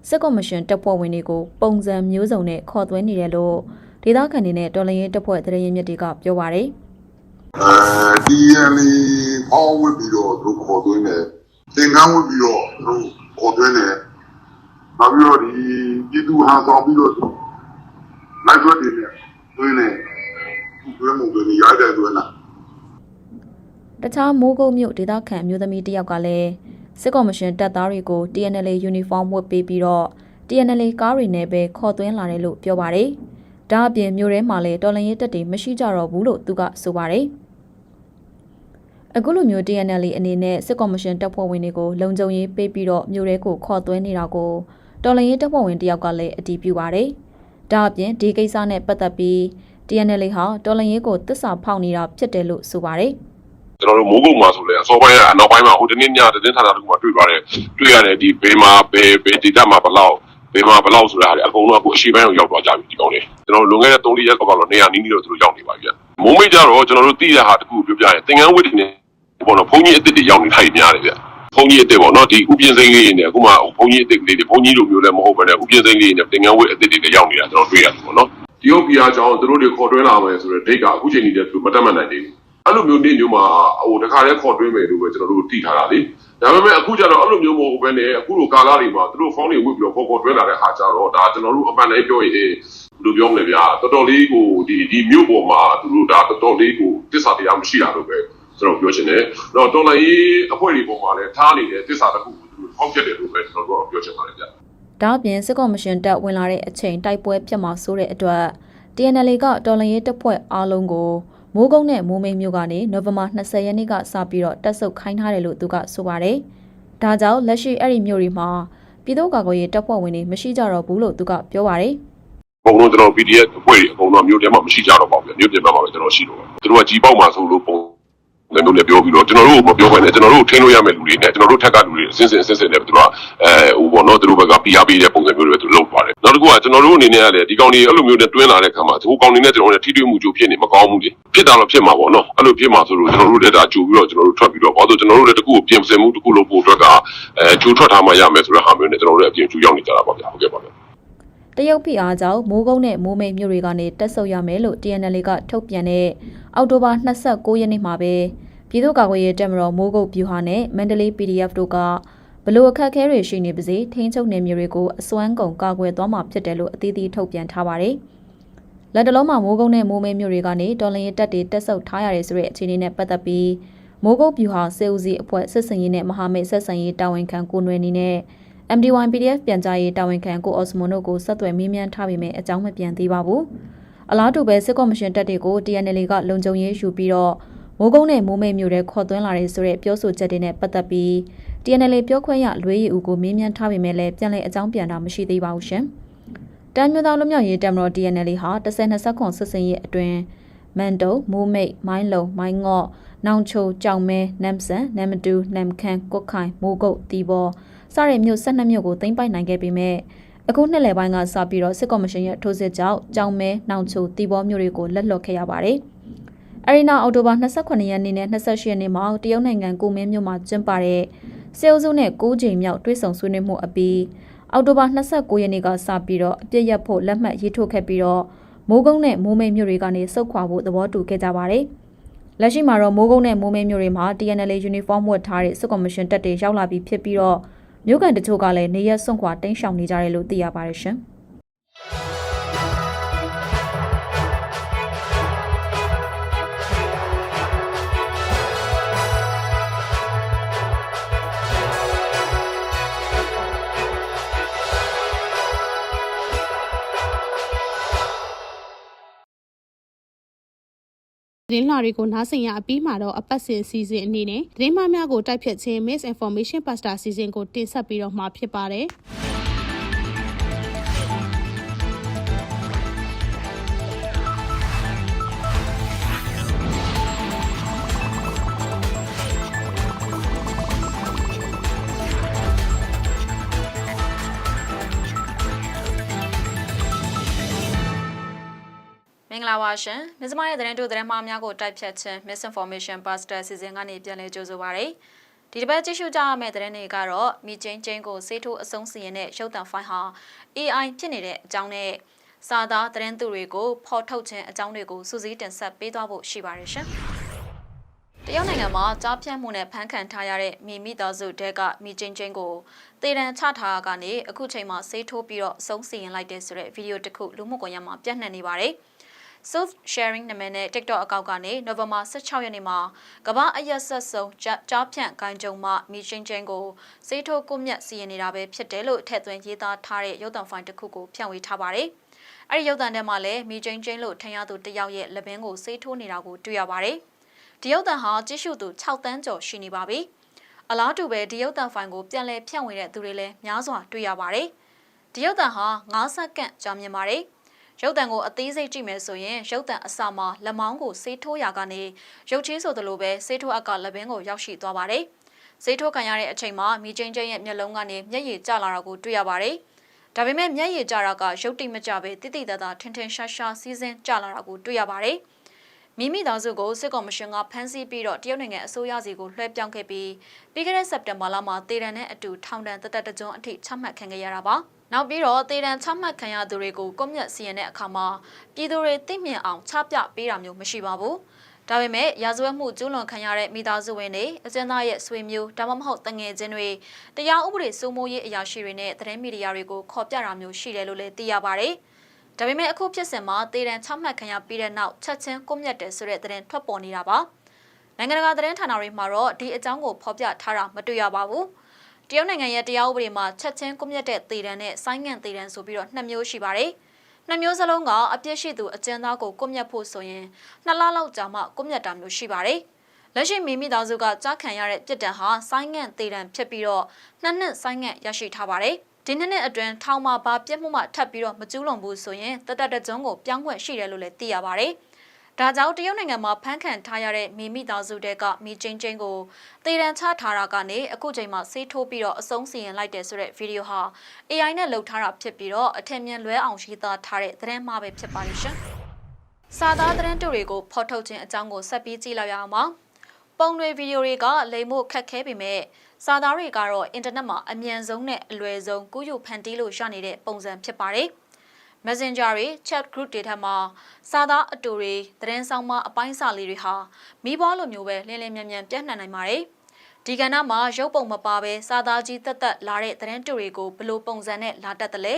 စစ်ကော်မရှင်တပ်ဖွဲ့ဝင်တွေကိုပုံစံမျိုးစုံနဲ့ခေါ်သွင်းနေတယ်လို့ဒေသခံတွေနဲ့တော်လှန်ရေးတပ်ဖွဲ့တရင်ရင်းမြစ်တွေကပြောပါရယ်။အဲ TNL အောင်းဝစ်ပြီးတော့သူခေါ်သွင်းတယ်။သင်္ကန်းဝစ်ပြီးတော့သူခေါ်သွင်းတယ်။နောက်ပြီးတော့ဒီပြည်သူဟာဆောင်ပြီးတော့ လိုက်ွက်တွေနဲ့တွင်းနေပသွင်းမှုသွင်းနေရိုက်တယ်သွင်းတာတခြားမိုးကုတ်မြို့ဒေသခံအမျိုးသမီးတစ်ယောက်ကလည်းစစ်ကော်မရှင်တပ်သားတွေကို TNL uniform ဝတ်ပေးပြီးတော့ TNL ကားတွေနဲ့ပဲခေါ်သွင်းလာတယ်လို့ပြောပါတယ်။ဒါအပြင်မြို့ထဲမှာလည်းတော်လန်ရေးတပ်တွေမရှိကြတော့ဘူးလို့သူကဆိုပါတယ်။အခုလိုမျိုး TNL အနေနဲ့စစ်ကော်မရှင်တပ်ဖွဲ့ဝင်တွေကိုလုံခြုံရေးပေးပြီးတော့မြို့ထဲကိုခေါ်သွင်းနေတာကိုတော်လန်ရေးတပ်ဖွဲ့ဝင်တစ်ယောက်ကလည်းအတည်ပြုပါတယ်။ ဒါအပြင်ဒီကိစ္စနဲ့ပတ်သက်ပြီး TNL ဟာတော်လန်ရေးကိုတစ္ဆာဖောက်နေတာဖြစ်တယ်လို့ဆိုပါတယ်။ကျွန်တော်တို့မိုးကုတ်မှာဆိုလဲအစောပိုင်းကအနောက်ပိုင်းမှာဟိုတနေ့ညသတင်းဌာနတို့မှာတွေ့ပါတယ်တွေ့ရတယ်ဒီဘေးမှာဘေးဘေးဒေတာမှာဘလောက်ဘေးမှာဘလောက်ဆိုတာလေအကုန်လုံးအခုအရှိပိုင်းကိုရောက်သွားကြပြီဒီကောင်လေးကျွန်တော်တို့လွန်ခဲ့တဲ့3ရက်ကောက်တော့နေရာနီးနီးတော့သူတို့ရောက်နေပါပြီမိုးမိတ်ကြတော့ကျွန်တော်တို့သိရဟာတခုပြောပြရင်သင်္ကန်းဝတ်တွေနဲ့ပေါ့နော်ဘုန်းကြီးအစ်စ်တွေရောက်နေထိုင်များတယ်ဗျ ဘုန်းကြီးအစ်စ်ပေါ့နော်ဒီဥပြင်းစိမ့်လေးတွေနဲ့အခုမှဘုန်းကြီးအစ်စ်ကလေးတွေဘုန်းကြီးလိုမျိုးလည်းမဟုတ်ဘဲနဲ့ဥပြင်းစိမ့်လေးတွေနဲ့သင်္ကန်းဝတ်အစ်စ်တွေလည်းရောက်နေတာကျွန်တော်တွေ့ရတယ်ပေါ့နော်ဒီဥပ္ပီယာကြောင့်သူတို့တွေခေါ်တွင်းလာမယ်ဆိုတဲ့ဒိတ်ကအခုချိန်ကြီးတည်းသူမတတ်မှတ်နိုင်သေးဘူးအဲ့လိုမျိုးနေ့မျိုးမှာဟိုတခါတည်းခေါ်တွင်းမယ်လို့ပဲကျွန်တော်တို့သိထားတာလေဒါပေမဲ့အခုကျတော့အဲ့လိုမျိုးမဟုတ်ဘဲနဲ့အခုလိုကာလာတွေမှာသူတို့ဖုန်းတွေဝစ်ပြီးတော့ခေါ်ခေါ်တွင်းလာတဲ့ဟာကြတော့ဒါကျွန်တော်တို့အမှန်တည်းပြောရင်ဘယ်လိုပြောမလဲဗျာတော်တော်လေးကိုဒီဒီမြို့ပေါ်မှာသူတို့ဒါတော်တော်လေးကိုတစ္ဆာတရားမရှိတာလို့ပဲ ကျွန်တော်ပြောချင်တယ်။တော့တော်လိုင်းရေးအဖွဲ့တွေပေါ်မှာလည်းထားနေတဲ့တစ္ဆာတစ်ခုကိုသူတို့ဟောက်ပြတယ်လို့ပဲကျွန်တော်တို့ပြောချင်ပါတယ်ဗျာ။ဒါအပြင်စစ်ကော်မရှင်တပ်ဝင်လာတဲ့အချိန်တိုက်ပွဲပြတ်မှာဆိုတဲ့အတွက် TNL ကတော်လန်ရေးတပ်ဖွဲ့အားလုံးကိုမိုးကုတ်နဲ့မိုးမိတ်မြို့ကနေနိုဝင်ဘာ20ရက်နေ့ကစပြီးတော့တက်ဆုပ်ခိုင်းထားတယ်လို့သူကဆိုပါတယ်။ဒါကြောင့်လက်ရှိအဲ့ဒီမြို့တွေမှာပြည်သူ့ကာကွယ်ရေးတပ်ဖွဲ့ဝင်တွေမရှိကြတော့ဘူးလို့သူကပြောပါတယ်။အကုန်လုံးကျွန်တော် PDF အဖွဲ့တွေအကုန်လုံးမြို့ထဲမှာမရှိကြတော့ပါဘူးမြို့ပြင်ဘက်မှာပဲကျွန်တော်ရှိတော့တယ်သူတို့ကကြီးပေါက်မှာဆိုလို့ပုံ လည်းတို့လည်းပြောပြီးတော့ကျွန်တော်တို့ကိုမပြောဘဲနဲ့ကျွန်တော်တို့ထင်းလို့ရမယ့်လူတွေနဲ့ကျွန်တော်တို့ထက်ကလူတွေအစင်းစင်အစင်းစင်နဲ့သူတို့ကအဲဟိုပေါ့နော်သူတို့ဘက်က PR ပေးတဲ့ပုံစံမျိုးတွေပဲသူလုပ်ပါတယ်နောက်တစ်ခုကကျွန်တော်တို့အနေနဲ့ကလည်းဒီကောင်တွေအဲ့လိုမျိုးနဲ့တွင်းလာတဲ့ခါမှာဒီကောင်တွေနဲ့ကျွန်တော်တို့ထိတွေ့မှုကြိုဖြစ်နေမကောင်းဘူးလေဖြစ်တာတော့ဖြစ်မှာပေါ့နော်အဲ့လိုဖြစ်မှာဆိုလို့ကျွန်တော်တို့လည်းဒါကြိုပြီးတော့ကျွန်တော်တို့ထွက်ပြီးတော့ဘာလို့ကျွန်တော်တို့လည်းတကူကိုပြင်ဆင်မှုတကူလုပ်ဖို့အတွက်ကအဲကြိုထွက်ထားမှရမယ်ဆိုတဲ့ဟာမျိုးနဲ့ကျွန်တော်တို့လည်းအပြင်ကြိုရောက်နေကြတာပါဗျာဟုတ်ကဲ့ပါဗျာတ ရုတ်ဖိအားကြောင့်မိုးကုတ်နဲ့မိုးမိတ်မြို့တွေကနေတက်ဆုပ်ရမယ်လို့ TNL ကထုတ်ပြန်တဲ့အောက်တိုဘာ29ရက်နေ့မှာပဲပြည်သူ့ကာကွယ်ရေးတပ်မတော်မိုးကုတ်ဗျူဟာနဲ့မန္တလေး PDF တို့ကဘလို့အခက်အခဲတွေရှိနေပါစေထိန်းချုပ်နေမျိုးတွေကိုအစွမ်းကုန်ကာကွယ်သွားမှာဖြစ်တယ်လို့အသီးသီးထုတ်ပြန်ထားပါတယ်။လက်တလုံးမှာမိုးကုတ်နဲ့မိုးမိတ်မြို့တွေကနေတော်လင်ရတပ်တွေတက်ဆုပ်ထားရတယ်ဆိုတဲ့အခြေအနေနဲ့ပတ်သက်ပြီးမိုးကုတ်ဗျူဟာစေဦးစီအဖွဲ့စစ်စင်ရေးနဲ့မဟာမိတ်ဆက်ဆံရေးတာဝန်ခံကိုနွယ်နေနဲ့ MD1 PDF ပြန်ကြားရေးတာဝန်ခံကိုအော်စမွန်တို့ကိုဆက်သွယ်မေးမြန်းထားပေမဲ့အကြောင်းမပြန်သေးပါဘူး။အလားတူပဲစစ်ကော်မရှင်တပ်တွေကို TNL ကလုံခြုံရေးယူပြီးတော့မိုးကုန်းနဲ့မိုးမိတ်မြို့တွေခေါ်သွင်းလာတဲ့ဆိုတဲ့ပြောဆိုချက်တွေနဲ့ပတ်သက်ပြီး TNL ပြောခွင့်ရလွေးရီဦးကိုမေးမြန်းထားပေမဲ့လည်းပြန်လည်အကြောင်းပြန်တာမရှိသေးပါဘူးရှင်။တန်မြို့သားလူမျိုးရေးတမတော် TNL ဟာ10-20ခွန်စစ်စင်ရဲ့အတွင်းမန်တုံမိုးမိတ်မိုင်းလုံမိုင်းငော့နောင်ချိုကြောင်မဲနမ်ဆန်နမ်မတူနမ်ခန့်ကွတ်ခိုင်မိုးကုတ်တီဘော စတဲ့မြို့12မြို့ကိုသိမ်းပိုက်နိုင်ခဲ့ပေမဲ့အခုနှစ်လယ်ပိုင်းကစပြီးတော့စစ်ကော်မရှင်ရဲ့ထိုးစစ်ကြောင့်ကြောင်မဲနောင်ချိုတီဘောမြို့တွေကိုလက်လွတ်ခဲ့ရပါတယ်။အရီနာအော်တိုဘာ28ရက်နေ့နဲ့28ရက်နေ့မှာတရုတ်နိုင်ငံကိုမင်းမြို့မှာကျင်းပတဲ့စေအုပ်စုနဲ့9ချိန်မြောက်တွဲဆောင်ဆွေးနွေးမှုအပြီးအော်တိုဘာ29ရက်နေ့ကစပြီးတော့အပြစ်ရက်ဖို့လက်မှတ်ရေးထိုးခဲ့ပြီးတော့မိုးကုန်းနဲ့မိုးမိတ်မြို့တွေကနေစုတ်ခွာဖို့သဘောတူခဲ့ကြပါတယ်။လက်ရှိမှာတော့မိုးကုန်းနဲ့မိုးမိတ်မြို့တွေမှာ TNL uniform ဝတ်ထားတဲ့စစ်ကော်မရှင်တပ်တွေရောက်လာပြီးဖြစ်ပြီးတော့ မြို့ကန်တချို့ကလည်းနေရက်စွန့်ခွာတိမ်းရှောင်နေကြတယ်လို့သိရပါတယ်ရှင်။ သတင်းလာတွေကိုနားဆင်ရအပြီးမှာတော့အပတ်စဉ်စီစဉ်အနေနဲ့သတင်းမှများကိုတိုက်ဖြတ်ခြင်း misinformation pastor စီစဉ်ကိုတင်ဆက်ပြီးတော့မှာဖြစ်ပါတယ်။ လာပါရှင်မြစမရဲ့သတင်းတို့သတင်းမှားများကိုတိုက်ဖြတ်ခြင်း misinformation pastor စီစဉ်ကနေပြန်လည်ကြိုဆိုပါရစေဒီတစ်ပတ်ကြည့်ရှုကြရမယ့်သတင်းတွေကတော့မိချင်းချင်းကိုစေးထိုးအဆုံးစီရင်တဲ့ရုပ်သံဖိုင်ဟာ AI ဖြစ်နေတဲ့အကြောင်းနဲ့စာသားသတင်းသူတွေကိုဖော်ထုတ်ခြင်းအကြောင်းတွေကိုစူးစီးတင်ဆက်ပေးသွားဖို့ရှိပါတယ်ရှင်တရုတ်နိုင်ငံမှာကြားဖြတ်မှုနဲ့ဖမ်းခံထားရတဲ့မိမိသားစုတဲကမိချင်းချင်းကိုတေတံချထားကနေအခုချိန်မှာစေးထိုးပြီးတော့အဆုံးစီရင်လိုက်တဲ့ဆိုတဲ့ဗီဒီယိုတစ်ခုလူမှုကွန်ရက်မှာပြန့်နှံ့နေပါတယ်။ Sooth Sharing နာမည်နဲ့ TikTok အကောင့်ကနေ November 16ရက်နေ့မှာကမ္ဘာအရက်ဆက်ဆုံးကြားဖြန့်ဂိုင်းကြုံမှမီချင်းချင်းကိုစေးထိုးကွမြတ်စီရင်နေတာပဲဖြစ်တယ်လို့ထည့်သွင်းရေးသားထားတဲ့ရုပ်သံဖိုင်တစ်ခုကိုဖြန့်ဝေထားပါတယ်။အဲဒီရုပ်သံထဲမှာလည်းမီချင်းချင်းလို့ထင်ရသူတယောက်ရဲ့လက်ဘင်းကိုစေးထိုးနေတာကိုတွေ့ရပါတယ်။ဒီရုပ်သံဟာကြည့်ရှုသူ6တန်းကျော်ရှိနေပါပြီ။အလားတူပဲဒီရုပ်သံဖိုင်ကိုပြန်လည်ဖြန့်ဝေတဲ့သူတွေလည်းများစွာတွေ့ရပါတယ်။ဒီရုပ်သံဟာ9စက္ကန့်ကြာမြင့်ပါတယ်။ ရုပ်တံကိုအသေးစိတ်ကြည့်မယ်ဆိုရင်ရုပ်တံအစမှာလက်မောင်းကိုဆေးထိုးရာကနေရုပ်ချင်းဆိုသလိုပဲဆေးထိုးအက်ကလက်ဘင်းကိုရောက်ရှိသွားပါတယ်။ဆေးထိုးခံရတဲ့အချိန်မှာမိချင်းချင်းရဲ့မျက်လုံးကနေမျက်ရည်ကျလာတာကိုတွေ့ရပါတယ်။ဒါပေမဲ့မျက်ရည်ကျတာကရုပ်တိမကျပဲတိတိတသားထင်ထင်ရှားရှားစီးစင်းကျလာတာကိုတွေ့ရပါတယ်။မိမိသားစုကိုစစ်ကော်မရှင်ကဖမ်းဆီးပြီးတော့တရုတ်နိုင်ငံအစိုးရစီကိုလွှဲပြောင်းခဲ့ပြီးပြီးခဲ့တဲ့စက်တင်ဘာလမှာတေရန်နဲ့အတူထောင်ဒဏ်တသက်တကြွအထိချမှတ်ခံခဲ့ရတာပါ။ နောက်ပြီးတော့တေတံချမှတ်ခံရသူတွေကိုကွပ်မျက်စီရင်တဲ့အခါမှာပြည်သူတွေသိမြင်အောင်ချပြပေးတာမျိုးမရှိပါဘူး။ဒါပေမဲ့ရာဇဝတ်မှုကျူးလွန်ခံရတဲ့မိသားစုဝင်တွေအကျဉ်းသားရဲ့ဆွေမျိုးဒါမှမဟုတ်တငယ်ချင်းတွေတရားဥပဒေစိုးမိုးရေးအရာရှိတွေနဲ့သတင်းမီဒီယာတွေကိုခေါ်ပြတာမျိုးရှိတယ်လို့လည်းသိရပါတယ်။ဒါပေမဲ့အခုဖြစ်စဉ်မှာတေတံချမှတ်ခံရပြီးတဲ့နောက်ချက်ချင်းကွပ်မျက်တယ်ဆိုတဲ့သတင်းထွက်ပေါ်နေတာပါ။နိုင်ငံတကာသတင်းဌာနတွေမှာတော့ဒီအကြောင်းကိုဖော်ပြထားတာမတွေ့ရပါဘူး။ တရုတ်နိုင်ငံရဲ့တရားဥပဒေမှာချက်ချင်းကွပ်မျက်တဲ့သေဒဏ်နဲ့ဆိုင်းငံ့သေဒဏ်ဆိုပြီးတော့နှစ်မျိုးရှိပါတယ်။နှစ်မျိုးစလုံးကအပြစ်ရှိသူအကျဉ်းသားကိုကွပ်မျက်ဖို့ဆိုရင်နှစ်လလောက်ကြာမှကွပ်မျက်တာမျိုးရှိပါတယ်။လက်ရှိမိမိသားစုကကြားခံရတဲ့ပြစ်ဒဏ်ဟာဆိုင်းငံ့သေဒဏ်ဖြစ်ပြီးတော့နှစ်နှစ်ဆိုင်းငံ့ရရှိထားပါတယ်။ဒီနှစ်နှစ်အတွင်းထောင်မှာဘာပြစ်မှုမှထပ်ပြီးတော့မကျူးလွန်ဘူးဆိုရင်တတတကြုံကိုပြောင်းခွင့်ရှိတယ်လို့လည်းသိရပါတယ်။ ဒါကြောင့်တရုတ်နိုင်ငံမှာဖမ်းခံထားရတဲ့မိမိသားစုတဲ့ကမိချင်းချင်းကိုတေရန်ချထားတာကနေအခုချိန်မှာဆေးထိုးပြီးတော့အဆုံးစီရင်လိုက်တယ်ဆိုတဲ့ဗီဒီယိုဟာ AI နဲ့လုပ်ထားတာဖြစ်ပြီးတော့အထင်မြင်လွဲအောင်ရေးသားထားတဲ့သတင်းမှားပဲဖြစ်ပါလိမ့်ရှင်။စာသားသတင်းတူတွေကိုဖော်ထုတ်ခြင်းအကြောင်းကိုဆက်ပြီးကြည့်လိုက်ရအောင်ပါ။ပုံတွေဗီဒီယိုတွေကလိမ်မှုခက်ခဲပေမဲ့စာသားတွေကတော့အင်တာနက်မှာအမြန်ဆုံးနဲ့အလွယ်ဆုံးကူးယူဖန်တီးလို့ရနေတဲ့ပုံစံဖြစ်ပါတယ်။ Messenger တွေ chat group တွေထက်မှာစာသားအတူတွေသတင်းဆောင်မအပိုင်းစာလေးတွေဟာမိဘလိုမျိုးပဲလင်းလင်းမြန်မြန်ပြန့်နှံ့နိုင်ပါတယ်။ဒီကဏ္ဍမှာရုပ်ပုံမပါဘဲစာသားကြီးတက်တက်လာတဲ့သတင်းတူတွေကိုဘလို့ပုံစံနဲ့လာတက်တယ်လဲ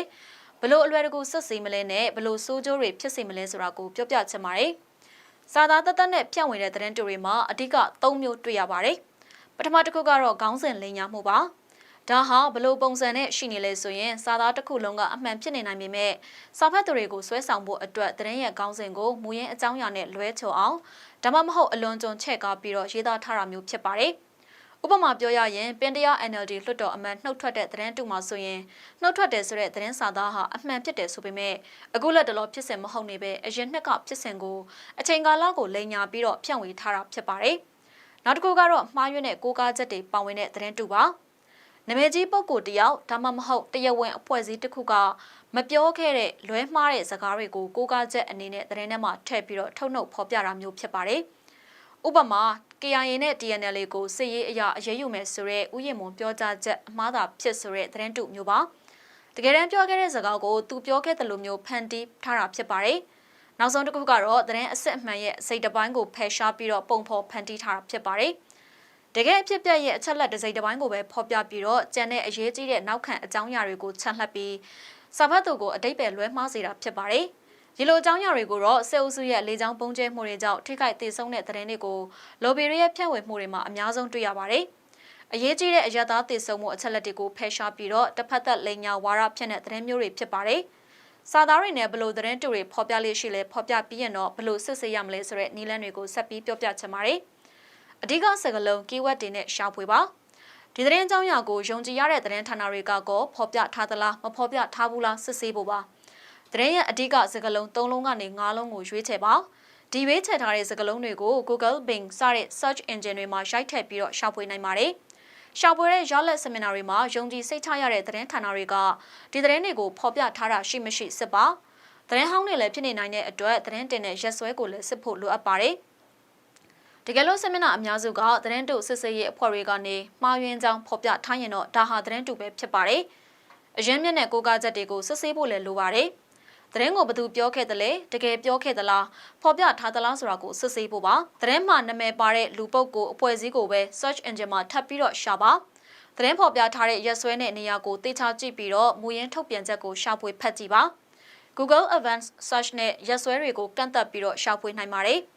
ဘလို့အလွယ်တကူစစ်ဆေးမလဲနဲ့ဘလို့စိုးကျိုးတွေဖြစ်စေမလဲဆိုတာကိုပြောပြချင်ပါတယ်။စာသားတက်တက်နဲ့ဖြန့်ဝေတဲ့သတင်းတူတွေမှာအဓိက၃မျိုးတွေ့ရပါတယ်။ပထမတစ်ခုကတော့ခေါင်းစဉ်လိမ်ညာမှုပါ။ ဒါဟာဘလို့ပုံစံနဲ့ရှိနေလဲဆိုရင်စာသားတစ်ခုလုံးကအမှန်ဖြစ်နေနိုင်ပေမဲ့စာဖတ်သူတွေကိုဆွဲဆောင်ဖို့အတွက်တရင်ရဲ့ကောင်းစဉ်ကိုမူရင်းအကြောင်းအရာနဲ့လွဲချော်အောင်ဒါမှမဟုတ်အလွန်ကျွံချဲ့ကားပြီးတော့ရေးသားထားတာမျိုးဖြစ်ပါတယ်။ဥပမာပြောရရင်ပင်တရား NLD လွှတ်တော်အမတ်နှုတ်ထွက်တဲ့သတင်းတူမှာဆိုရင်နှုတ်ထွက်တယ်ဆိုတဲ့သတင်းစာသားဟာအမှန်ဖြစ်တယ်ဆိုပေမဲ့အခုလက်တလောဖြစ်စဉ်မဟုတ်နေပဲအရင်နှစ်ကဖြစ်စဉ်ကိုအချိန်ကာလကိုလိန်ညာပြီးတော့ဖြန့်ဝေထားတာဖြစ်ပါတယ်။နောက်တစ်ခုကတော့မှားယွင်းတဲ့ကိုးကားချက်တွေပါဝင်တဲ့သတင်းတူပါ။ နာမည်ကြီးပုဂ္ဂိုလ်တယောက်ဒါမှမဟုတ်တရားဝင်အဖွဲ့အစည်းတစ်ခုကမပြောခဲ့တဲ့လွဲမှားတဲ့စကားတွေကိုကိုးကားချက်အနေနဲ့သတင်းထဲမှာထည့်ပြီးတော့ထုတ်နှုတ်ဖော်ပြတာမျိုးဖြစ်ပါတယ်။ဥပမာ KIA နဲ့ TNL ကိုစစ်ရေးအရာအရေးယူမယ်ဆိုရဲဥယျာဉ်မွန်ပြောကြားချက်အမှားသာဖြစ်ဆိုတဲ့သတင်းတုမျိုးပါ။တကယ်တမ်းပြောခဲ့တဲ့စကားကိုသူပြောခဲ့တယ်လို့မျိုးဖန်တီးထားတာဖြစ်ပါတယ်။နောက်ဆုံးတစ်ခုကတော့သတင်းအစစ်အမှန်ရဲ့စိတ်တပိုင်းကိုဖယ်ရှားပြီးတော့ပုံဖော်ဖန်တီးထားတာဖြစ်ပါတယ်။ တကယ်အဖြစ်ပြက်ရဲ့အချက်လက်တစ်စိတ်တစ်ပိုင်းကိုပဲဖော်ပြပြီးတော့ကြံတဲ့အရေးကြီးတဲ့နောက်ခံအကြောင်းအရာတွေကိုချက်လှပ်ပြီးစာဖတ်သူကိုအတိတ်ပဲလွဲမှားစေတာဖြစ်ပါတယ်။ဒီလိုအကြောင်းအရာတွေကိုတော့စေအုပ်စုရဲ့လေကြောင်းပုံကျဲမှုတွေကြောင့်ထိခိုက်ဒေဆုံးတဲ့သတင်းတွေကိုလိုဘီရီရဲ့ဖြန့်ဝေမှုတွေမှာအများဆုံးတွေ့ရပါတယ်။အရေးကြီးတဲ့အရသာဒေဆုံးမှုအချက်လက်တွေကိုဖယ်ရှားပြီးတော့တစ်ဖက်သက်လိန်ညာဝါရဖြစ်တဲ့သတင်းမျိုးတွေဖြစ်ပါတယ်။စာသားတွေနဲ့ဘလို့သတင်းတူတွေဖော်ပြလေးရှိလဲဖော်ပြပြီးရင်တော့ဘလို့စစ်ဆေးရမလဲဆိုတဲ့နည်းလမ်းတွေကိုဆက်ပြီးပြောပြချင်ပါတယ်။ အဓိကစကားလုံး keyword တွေနဲ့ရှာဖွေပါဒီသတင်းကြောင်းရာကိုယုံကြည်ရတဲ့သတင်းဌာနတွေကကောဖော်ပြထားသလားမဖော်ပြထားဘူးလားစစ်ဆေးဖို့ပါသတင်းရဲ့အဓိကစကားလုံး၃လုံးကနေ၅လုံးကိုရွေးချယ်ပါဒီရွေးချယ်ထားတဲ့စကားလုံးတွေကို Google Bing စတဲ့ search engine တွေမှာရိုက်ထည့်ပြီးတော့ရှာဖွေနိုင်ပါတယ်ရှာဖွေတဲ့ရလက် seminar တွေမှာယုံကြည်စိတ်ချရတဲ့သတင်းဌာနတွေကဒီသတင်းတွေကိုဖော်ပြထားတာရှိမရှိစစ်ပါသတင်းဟောင်းတွေလည်းဖြစ်နေနိုင်တဲ့အတွက်သတင်းတင်တဲ့ရက်စွဲကိုလည်းစစ်ဖို့လိုအပ်ပါတယ်။ တကယ်လို့ဆင်မနာအများစုကသတင်းတုစစ်ဆေးရေးအဖွဲ့တွေကနေမှားယွင်းကြောင်းဖော်ပြထားရင်တော့ဒါဟာသတင်းတုပဲဖြစ်ပါတယ်။အရင်မြင့်တဲ့ကိုးကားချက်တွေကိုစစ်ဆေးဖို့လည်းလိုပါတယ်။သတင်းကိုဘသူပြောခဲ့တယ်လဲတကယ်ပြောခဲ့သလားဖော်ပြထားသလားဆိုတာကိုစစ်ဆေးဖို့ပါသတင်းမှာနာမည်ပါတဲ့လူပုဂ္ဂိုလ်အဖွဲ့အစည်းကိုပဲ search engine မှာထပ်ပြီးတော့ရှာပါသတင်းဖော်ပြထားတဲ့ရက်စွဲတဲ့နေရာကိုတေချာကြည့်ပြီးတော့မူရင်းထုတ်ပြန်ချက်ကိုရှာဖွေဖတ်ကြည့်ပါ Google Advanced Search နဲ့ရက်စွဲတွေကိုကန့်သက်ပြီးတော့ရှာဖွေနိုင်ပါတယ်။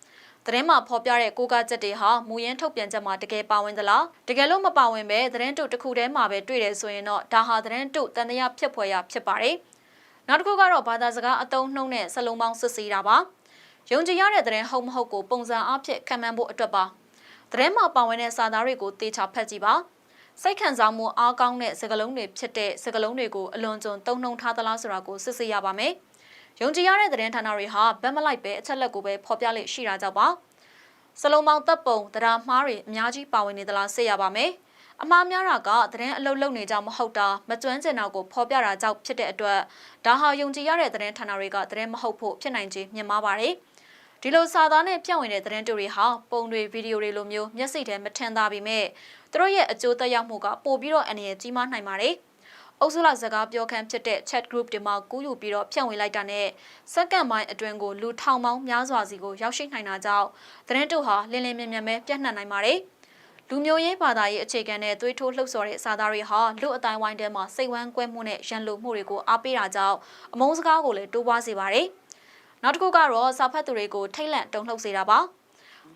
သတင်းမှာဖော်ပြတဲ့ကိုးကားချက်တွေဟာမူရင်းထုတ်ပြန်ချက်မှာတကယ်ပါဝင်သလားတကယ်လို့မပါဝင်ပဲသတင်းတုတစ်ခုတည်းမှာပဲတွေ့တယ်ဆိုရင်တော့ဒါဟာသတင်းတုတန်တရားဖြစ်ဖွယ်ရဖြစ်ပါတယ်။နောက်တစ်ခုကတော့ဘာသာစကားအသုံးနှုန်းနဲ့စလုံးပေါင်းစစ်ဆေးတာပါ။ယုံကြည်ရတဲ့သတင်းဟုတ်မဟုတ်ကိုပုံစံအဖြစ်ခံမှန်းဖို့အတွက်ပါ။သတင်းမှာပါဝင်တဲ့စာသားတွေကိုတေချာဖတ်ကြည့်ပါ။စိတ်ခံစားမှုအားကောင်းတဲ့စကားလုံးတွေဖြစ်တဲ့စကားလုံးတွေကိုအလွန်ကျွံသုံးနှုန်းထားသလားဆိုတာကိုစစ်ဆေးရပါမယ်။ ယုံကြည်ရတဲ့သတင်းဌာနတွေဟာဗတ်မလိုက်ပဲအချက်လက်ကိုပဲဖော်ပြလေ့ရှိတာကြောင့်ပါ။စလုံးပေါင်းတပ်ပုံတရားမှားတွေအများကြီးပါဝင်နေသလားစစ်ရပါမယ်။အမှားများတာကသတင်းအလုပ်လုပ်နေကြမဟုတ်တာမကျွမ်းကျင်တာကိုဖော်ပြတာကြောင့်ဖြစ်တဲ့အတွက်ဒါဟာယုံကြည်ရတဲ့သတင်းဌာနတွေကသတင်းမဟုတ်ဖို့ဖြစ်နိုင်ခြင်းမြင်မှာပါတယ်။ဒီလိုစာသားနဲ့ပြန့်ဝင်တဲ့သတင်းတွေဟာပုံတွေဗီဒီယိုတွေလိုမျိုးမျက်စိထဲမထင်သာပေမဲ့သူတို့ရဲ့အကျိုးသက်ရောက်မှုကပိုပြီးတော့အန္တရာယ်ကြီးမားနိုင်ပါတယ်။ အုပ်စုလိုက်စကားပြောခန်းဖြစ်တဲ့ chat group တွေမှာကူးယူပြီးတော့ဖြန့်ဝေလိုက်တာနဲ့စက္ကန့်ပိုင်းအတွင်းကိုလူထောင်ပေါင်းများစွာစီကိုရောက်ရှိနိုင်တာကြောင့်သတင်းတို့ဟာလင်းလင်းမြင်မြန်ပဲပြန့်နှံ့နိုင်ပါတယ်။လူမျိုးရေးဘာသာရေးအခြေခံတဲ့သွေးထိုးလှုပ်ဆော်တဲ့စာသားတွေဟာလူအတိုင်းဝိုင်းထဲမှာစိတ်ဝမ်းကွဲမှုနဲ့ရန်လိုမှုတွေကိုအားပေးတာကြောင့်အမုန်းစကားကိုလည်းတိုးပွားစေပါတယ်။နောက်တစ်ခုကတော့စာဖတ်သူတွေကိုထိတ်လန့်တုန်လှုပ်စေတာပါ။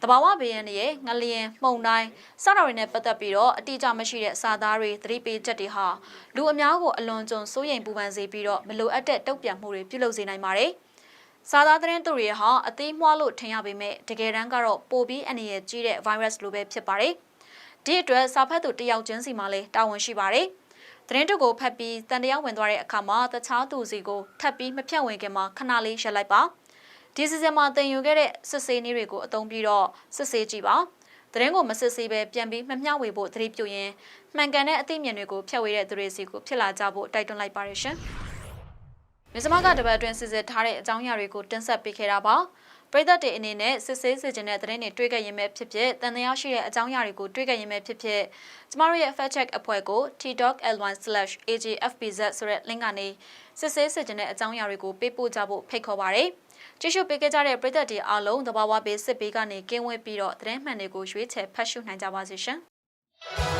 တဘာဝဘေးရန်ရဲ့ငလျင်မှုန်တိုင်းစတာတွေနဲ့ပတ်သက်ပြီးတော့အတိအကျမရှိတဲ့စာသားတွေသတိပေးချက်တွေဟာလူအများကိုအလွန်ကျွံစိုးရိမ်ပူပန်စေပြီးတော့မလိုအပ်တဲ့တုံ့ပြန်မှုတွေပြုလုပ်စေနိုင်ပါတယ်။စာသားသတင်းသူတွေဟာအသေးမွှားလို့ထင်ရပေမဲ့တကယ်တမ်းကတော့ပိုပြီးအနေရကြီးတဲ့ virus လိုပဲဖြစ်ပါတယ်။ဒီအတွက်စာဖတ်သူတယောက်ချင်းစီမှလည်းတာဝန်ရှိပါတယ်။သတင်းတုကိုဖတ်ပြီးတန်တရားဝင်သွားတဲ့အခါမှာတခြားသူစီကိုထပ်ပြီးမဖြတ်ဝင်ခင်မှာခဏလေးရက်လိုက်ပါ။ ဒီစီစဉ်မှာတင်ယူခဲ့တဲ့စစ်ဆေးနည်းတွေကိုအသုံးပြီးတော့စစ်ဆေးကြည့်ပါသတင်းကိုမစစ်ဆေးပဲပြန်ပြီးမမျှဝေဖို့သတိပြုရင်းမှန်ကန်တဲ့အသိဉာဏ်တွေကိုဖြတ်ဝေတဲ့သူတွေစီကိုဖြစ်လာကြဖို့တိုက်တွန်းလိုက်ပါရရှင်မြစမကတပတ်အတွင်းစစ်စစ်ထားတဲ့အကြောင်းအရာတွေကိုတင်ဆက်ပေးခဲ့တာပါပရိသတ်တွေအနေနဲ့စစ်ဆေးစစ်ကျင်တဲ့သတင်းတွေတွေ့ကြရင်ပဲဖြစ်ဖြစ်တန်တရားရှိတဲ့အကြောင်းအရာတွေကိုတွေ့ကြရင်ပဲဖြစ်ဖြစ်ကျမတို့ရဲ့ fact check အဖွဲ့ကို t.l1/agfbz ဆိုတဲ့ link ကနေစစ်ဆေးစစ်ကျင်တဲ့အကြောင်းအရာတွေကိုပေးပို့ကြဖို့ဖိတ်ခေါ်ပါရစေ။ ကြည့်ရှုပေးခဲ့ကြတဲ့ပရိသတ်တွေအားလုံးသဘာဝဘေးစစ်ဘေးကနေကင်းဝေးပြီးတော့သတင်းမှန်တွေကိုရွေးချယ်ဖတ်ရှုနိုင်ကြပါစေရှင်။။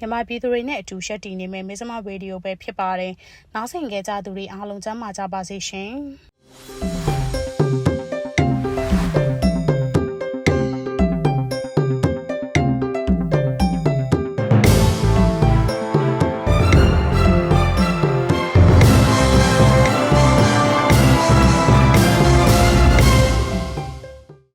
မြန်မာပြည်သူတွေနဲ့အတူရှက်တည်နေမယ်မစ္စမရေဒီယိုပဲဖြစ်ပါတယ်။နောက်ဆင်ကြကြသူတွေအားလုံးကျမ်းမာကြပါစေရှင်။